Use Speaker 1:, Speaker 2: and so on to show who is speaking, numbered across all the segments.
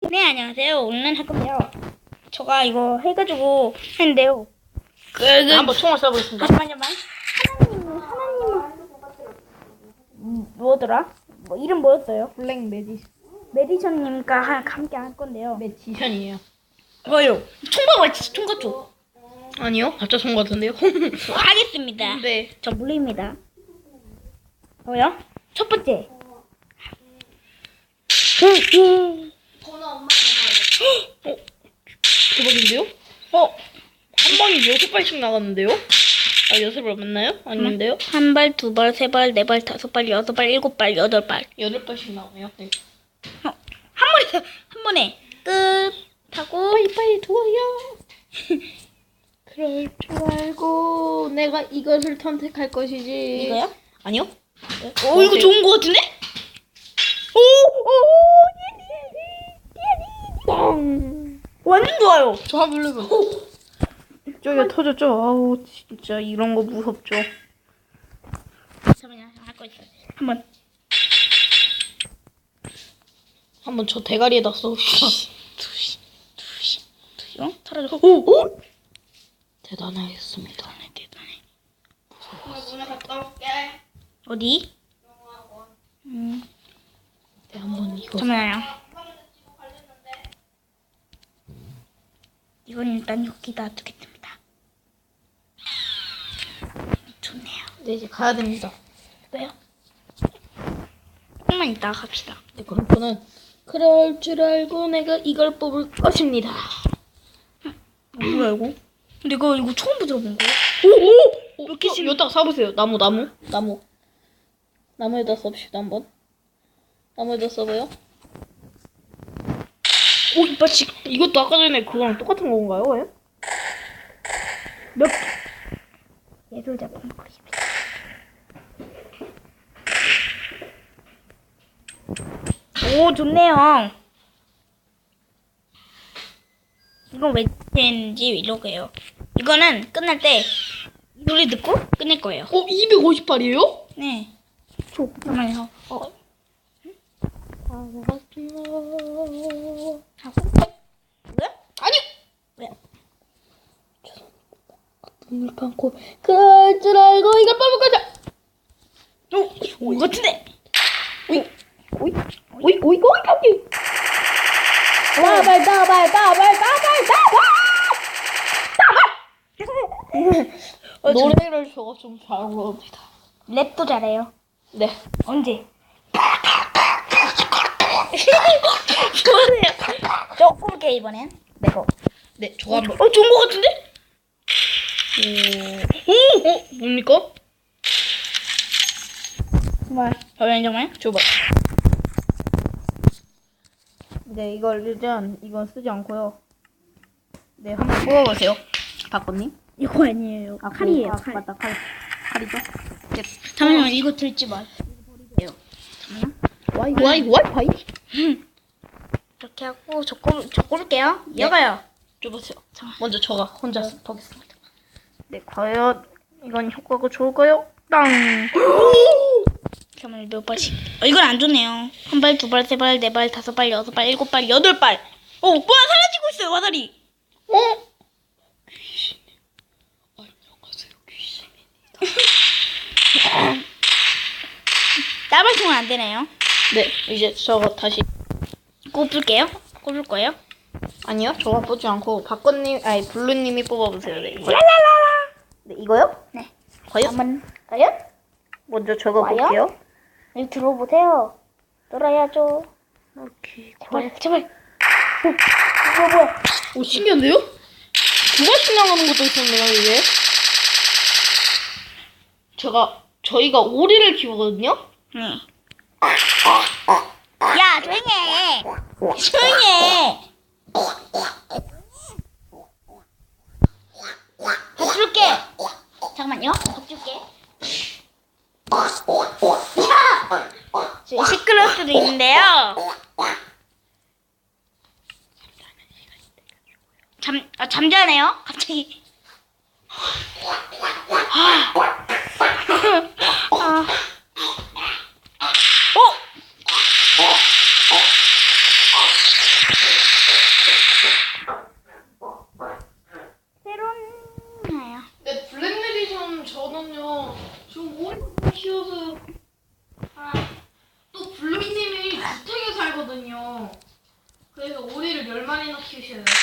Speaker 1: 네, 안녕하세요. 오늘은 할 건데요. 제가 이거 해가지고 했는데요. 그, 그,
Speaker 2: 한번 총을 쏴보겠습니다.
Speaker 1: 잠깐만요, 하나님, 하나님. 음, 뭐더라? 뭐, 이름 뭐였어요?
Speaker 2: 블랙 매디
Speaker 1: 메디션님과 하- 함께 할 건데요.
Speaker 2: 매지션이에요.
Speaker 1: 뭐요? 총각 맞지? 총각 쪽.
Speaker 2: 아니요, 가짜 총 같은데요.
Speaker 1: 하겠습니다.
Speaker 2: 네.
Speaker 1: 저 물리입니다. 뭐요? 첫 번째.
Speaker 2: 대박인데요? 어, 한 방에 여섯 발씩 나갔는데요? 아, 여섯 발 맞나요? 아닌데요?
Speaker 1: 한 발, 두 발, 세 발, 네 발, 다섯 발, 여섯 발, 일곱 발, 여덟 발.
Speaker 2: 여덟 발씩 나오네요. 네.
Speaker 1: 어, 한 번에 한 번에 끝 하고
Speaker 2: 빨리 도와요. 그럴 줄 알고 내가 이것을 선택할 것이지.
Speaker 1: 이거요?
Speaker 2: 아니요.
Speaker 1: 오 이거 좋은 거 같은데? 완전 좋아요.
Speaker 2: 저 블랙은. 저기가 터졌죠? 아우 진짜 이런 거 무섭죠.
Speaker 1: 잠깐만요, 할거 있어요. 한번
Speaker 2: 한번 저 대가리에다 쏘시다.
Speaker 1: 이거 사라져.
Speaker 2: 오, 오! 대단하겠습니다.
Speaker 1: 대단해.
Speaker 2: 문에 갔다 올게.
Speaker 1: 어디? 음,
Speaker 2: 네, 한번 이거.
Speaker 1: 잠깐만요. 이건 일단 여기다 두겠습니다. 좋네요.
Speaker 2: 네, 이제 가야 됩니다.
Speaker 1: 왜요? 조금만 이따 갑시다.
Speaker 2: 네, 그럼 저는 그럴 줄 알고 내가 이걸 뽑을 것입니다.
Speaker 1: 뭐야 이거? 근데 이거 이거 처음 들어본 거야?
Speaker 2: 오, 오!
Speaker 1: 이렇게
Speaker 2: 어,
Speaker 1: 심-
Speaker 2: 여기다가 써보세요. 나무, 나무, 나무. 나무에다 써봅시다, 한번. 나무에다 써봐요.
Speaker 1: 오 이빨치.
Speaker 2: 이것도 아까 전에 그거랑 똑같은 건가요? 왜?
Speaker 1: 몇 예술 작품 그리십니다. 오 좋네요. 이건 왜 되는지 이러게요. 이거는 끝날 때 이 노래 듣고 끝낼 거예요.
Speaker 2: 어, 258이에요?
Speaker 1: 네. 저 잠깐만요. 어.
Speaker 2: 반갑습니다.
Speaker 1: 하고 왜?
Speaker 2: 아니!
Speaker 1: 왜?
Speaker 2: 눈을 감고 그럴 줄 알고 이걸 뽑을 거죠!
Speaker 1: 오, 오 이거 같은데.
Speaker 2: 오이, 오이, 오이, 오이, 오이, 오이!
Speaker 1: 따발 따발 따발 따발. 어, 저-
Speaker 2: 노래를 저가 좀 잘 부릅니다.
Speaker 1: 랩도 잘해요.
Speaker 2: 네.
Speaker 1: 언제? 좋아해요. 저 꿀게 이번엔. 내거.
Speaker 2: 네, 저거 한번.
Speaker 1: 어 좋은 거 같은데?
Speaker 2: 오! 어? 뭡니까?
Speaker 1: 정말. 저는 정말.
Speaker 2: 줘봐. 네, 이걸 일단 이건 쓰지 않고요. 네, 한번 뽑아보세요. 박건님.
Speaker 1: 이거 아니에요. 칼이에요.
Speaker 2: 아,
Speaker 1: 칼.
Speaker 2: 맞다, 칼. 칼이죠? 네.
Speaker 1: 잠깐만 이거 들지 마.
Speaker 2: 와이, 와이, 와이파이?
Speaker 1: 이렇게 하고 저 꼽, 저 꼽을게요. 이거요.
Speaker 2: 줘보세요. 먼저 저가 혼자 보겠습니다. 네, 과연 이건 효과가 좋을까요? 땅!
Speaker 1: 잠깐만 몇 발씩. 어, 이건 안 좋네요. 한 발, 두 발, 세 발, 네 발, 다섯 발, 여섯 발, 일곱 발, 여덟 발. 어, 뭐야 사라지고 있어요 와다리.
Speaker 2: 어? 귀신. 안녕하세요, 귀신입니다.
Speaker 1: 따발 통은 안 되네요.
Speaker 2: 네, 이제 저거 다시.
Speaker 1: 꼽을게요. 꼽을 거예요.
Speaker 2: 아니요, 저거 뽑지 않고 박건님, 아니 블루님이 뽑아보세요. 네, 이거.
Speaker 1: 랄랄라라.
Speaker 2: 네, 이거요?
Speaker 1: 네.
Speaker 2: 과연?
Speaker 1: 한번 과연?
Speaker 2: 먼저 적어
Speaker 1: 와요?
Speaker 2: 볼게요.
Speaker 1: 여기 들어보세요. 들어야죠.
Speaker 2: 오케이.
Speaker 1: 제발, 제발. 오, 뭐야, 뭐야.
Speaker 2: 오, 신기한데요? 두 발씩 나가는 것도 있었네요, 이게. 제가, 저희가 오리를 키우거든요?
Speaker 1: 응. 야, 조용히 해. 조용히 해. 밥 줄게. 잠깐만요. 밥 줄게. 야! 저 시끄러울 수도 있는데요. 잠, 아, 잠자네요? 갑자기. 아. 어?
Speaker 2: 많아요. 그래서 오리를 열 마리 나 키우셔야 돼요.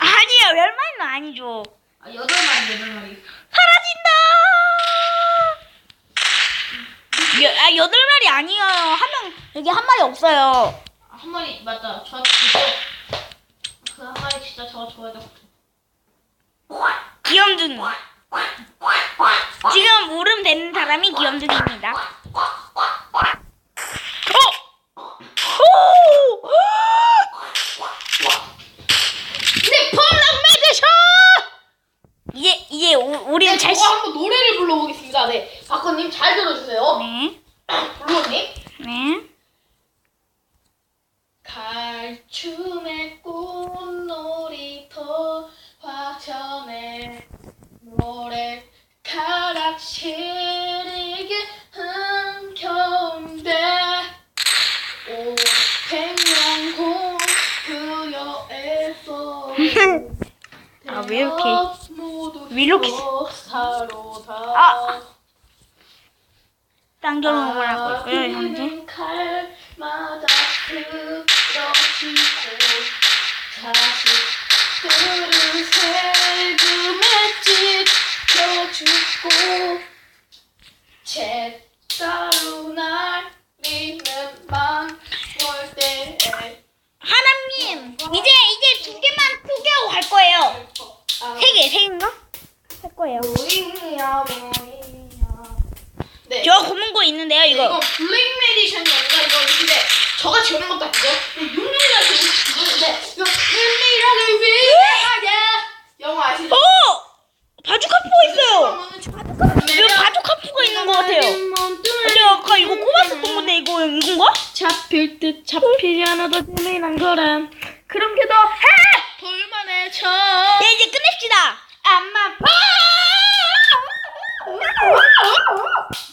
Speaker 1: 아니요, 열 마리는 아니죠.
Speaker 2: 아 여덟 마리 여덟 마리.
Speaker 1: 사라진다! 여, 아, 여덟 마리 아니에요. 한 명, 여기 한 마리 없어요.
Speaker 2: 아, 한 마리 맞다. 저한테 주죠. 그한 마리 진짜 저 줘야 돼.
Speaker 1: 귀염둥이. 지금 울음 되는 사람이 귀염둥이입니다. 어! 오!
Speaker 2: 네, 펄랑 매드셔!
Speaker 1: 이제, 이제 우, 우리는
Speaker 2: 네,
Speaker 1: 잘,
Speaker 2: 저거 한번 노래를 불러보겠습니다. 네, 박건님 잘 들어주세요.
Speaker 1: 네, 네.
Speaker 2: 갈춤의 꽃놀이터 화천에 모래 가락 시리게 흥겨운데 오백년고 그여에서
Speaker 1: 아, 왜 이렇게- 왜 이렇게- 아! 딴결혼을 하고 있고요, 현재.
Speaker 2: 아그는 칼마다 쓰러지고 자식들은 세금에 찢겨 죽고 채따로 날리는 만월대에
Speaker 1: 하나님, 이제, 이제 두 개만 포기하고 갈 거예요. 세 개, 세 개인가? 할 거예요.
Speaker 2: 모이야 모이야 네.
Speaker 1: 저 검은 거 있는데요,
Speaker 2: 이거. 블랙 메디션이 아니라 이거 근데 저가 지어낸 것도 아니죠? 윤유이가 지어낸 이거 윤미라를 위하여 영어 아시죠?
Speaker 1: 오! 바둑 카푸가 있어요. 바둑 카푸가 있는 것 같아요. 근데 아까 이거 꼽았었던 건데 이거 이건가?
Speaker 2: 잡힐 듯 잡히지 않아도 재미난 거란 그런 게더 해! 볼만해
Speaker 1: 쳐네 이제 끝냅시다.
Speaker 2: 안마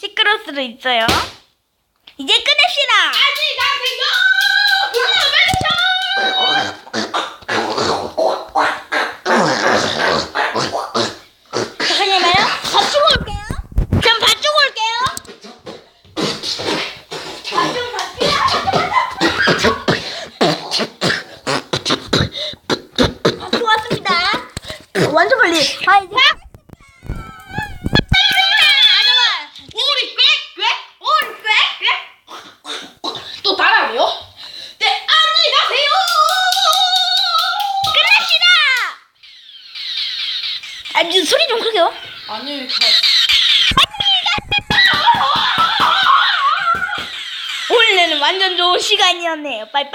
Speaker 1: 시끄러울 수도 있어요. 이제 끝냅시다.
Speaker 2: 아직 가세요
Speaker 1: 아 이제 소리 좀 크게요.
Speaker 2: 안녕히 가
Speaker 1: 오늘은 완전 좋은 시간이었네요. 빠이빠이.